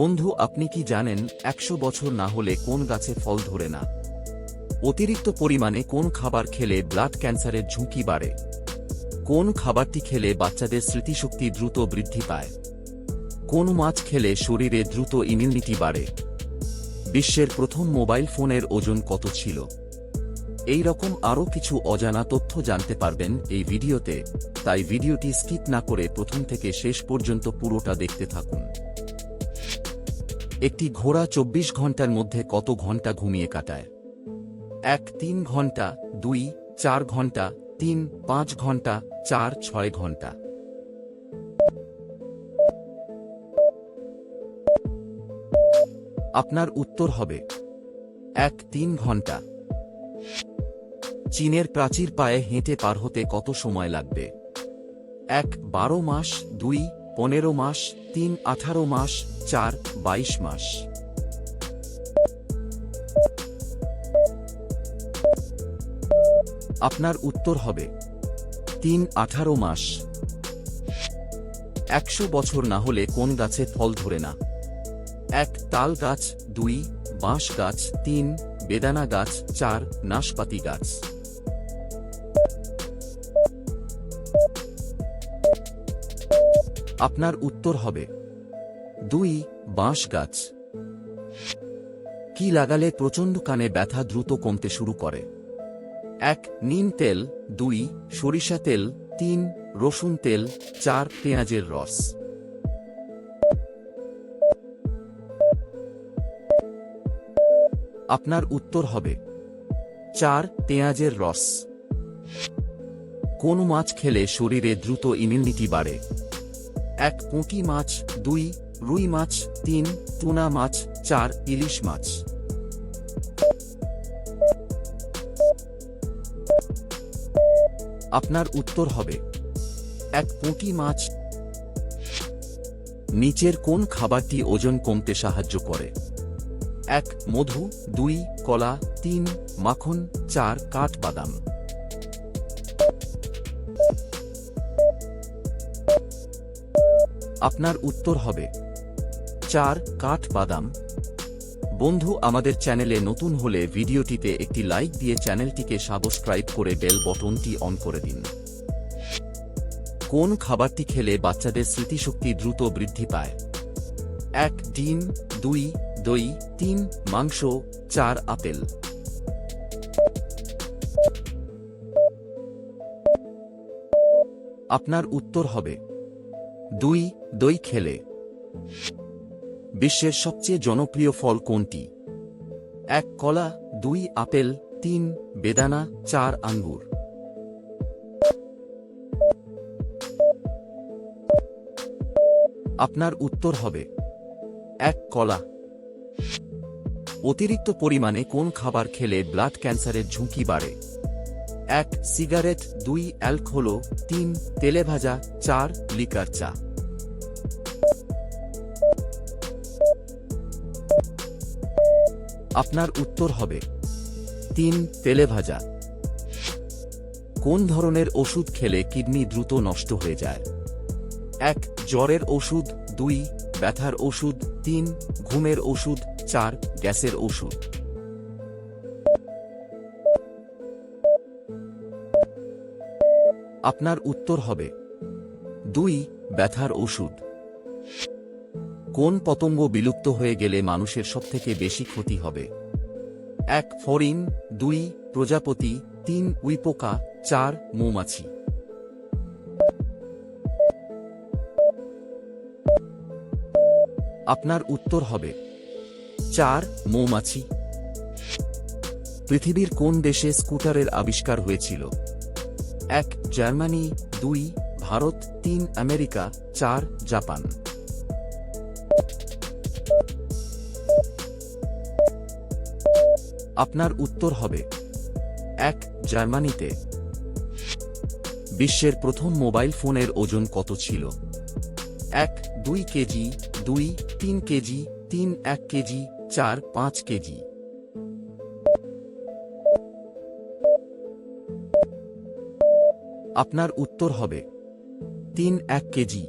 বন্ধু, আপনি কি জানেন একশো বছর না হলে কোন গাছে ফল ধরে না? অতিরিক্ত পরিমাণে কোন খাবার খেলে ব্লাড ক্যান্সারের ঝুঁকি বাড়ে? কোন খাবারটি খেলে বাচ্চাদের স্মৃতিশক্তি দ্রুত বৃদ্ধি পায়? কোন মাছ খেলে শরীরে দ্রুত ইমিউনিটি বাড়ে? বিশ্বের প্রথম মোবাইল ফোনের ওজন কত ছিল? এই রকম আরও কিছু অজানা তথ্য জানতে পারবেন এই ভিডিওতে, তাই ভিডিওটি স্কিপ না করে প্রথম থেকে শেষ পর্যন্ত পুরোটা দেখতে থাকুন। একটি ঘোড়া চব্বিশ ঘণ্টার মধ্যে কত ঘণ্টা ঘুমিয়ে কাটায়? এক, তিন ঘণ্টা দুই, চার ঘণ্টা তিন, পাঁচ ঘণ্টা চার, ছয় ঘণ্টা আপনার উত্তর হবে। এক, তিন ঘণ্টা চীনের প্রাচীর পায়ে হেঁটে পার হতে কত সময় লাগবে? এক, বারো মাস, দুই পনেরো মাস, তিন, আঠারো মাস, চার, বাইশ মাস। আপনার উত্তর হবে, তিন, আঠারো মাস। একশো বছর না হলে কোন গাছে ফল ধরে না। এক, তাল গাছ, দুই, বাঁশ গাছ, তিন, বেদানা গাছ, চার, নাশপাতি গাছ। আপনার উত্তর হবে। দুই, বাঁশ গাছ। কি লাগালে প্রচণ্ড কানে ব্যথা দ্রুত কমতে শুরু করে? এক, নিম তেল। দুই, সরিষা তেল। তিন, রসুন তেল। চার, পেঁয়াজের রস। আপনার উত্তর হবে। চার, পেঁয়াজের রস। কোন মাছ খেলে শরীরে দ্রুত ইমিউনিটি বাড়ে? এক পুঁটি মাছ, দুই রুই মাছ, তিন টুনা মাছ, চার ইলিশ মাছ। আপনার উত্তর হবে, এক পুঁটি মাছ। নিচের কোন খাবারটি ওজন কমতে সাহায্য করে? এক, মধু, দুই, কলা, তিন, মাখন, চার কাঠবাদাম আপনার উত্তর হবে। চার কাঠ বাদাম বন্ধু, আমাদের চ্যানেলে নতুন হলে ভিডিওটিতে একটি লাইক দিয়ে চ্যানেলটিকে সাবস্ক্রাইব করে বেল বটনটি অন করে দিন। কোন খাবারটি খেলে বাচ্চাদের স্মৃতিশক্তি দ্রুত বৃদ্ধি পায়? এক, ডিম। দুই, দই। তিন, মাংস। চার, আপেল। আপনার উত্তর হবে। দুই, দই খেলে। বিশ্বের সবচেয়ে জনপ্রিয় ফল কোনটি? এক, কলা, দুই, আপেল, তিন, বেদানা, চার, আঙ্গুর। আপনার উত্তর হবে, এক, কলা। অতিরিক্ত পরিমাণে কোন খাবার খেলে ব্লাড ক্যান্সারের ঝুঁকি বাড়ে? এক, সিগারেট, দুই, অ্যালকোহল, তিন তেলে ভাজা চার, লিকার চা। আপনার উত্তর হবে। তিন, তেলে ভাজা। কোন ধরনের ওষুধ খেলে কিডনি দ্রুত নষ্ট হয়ে যায়? এক, জ্বরের ওষুধ। দুই, ব্যথার ওষুধ। তিন, ঘুমের ওষুধ। চার, গ্যাসের ওষুধ। আপনার উত্তর হবে। দুই, ব্যথার ওষুধ। কোন পতঙ্গ বিলুপ্ত হয়ে গেলে মানুষের সবথেকে বেশি ক্ষতি হবে? এক, ফরিন, দুই, প্রজাপতি, তিন, উইপোকা, চার, মৌমাছি। আপনার উত্তর হবে, চার, মৌমাছি। পৃথিবীর কোন দেশে স্কুটারের আবিষ্কার হয়েছিল? এক, জার্মানি, দুই, ভারত, তিন, আমেরিকা, চার, জাপান। আপনার উত্তর হবে এক, জার্মানিতে। বিশ্বের প্রথম মোবাইল ফোনের ওজন কত ছিল? এক, দুই কেজি, দুই, তিন কেজি, তিন, এক কেজি, চার, পাঁচ কেজি। আপনার উত্তর হবে তিন, এক কেজি।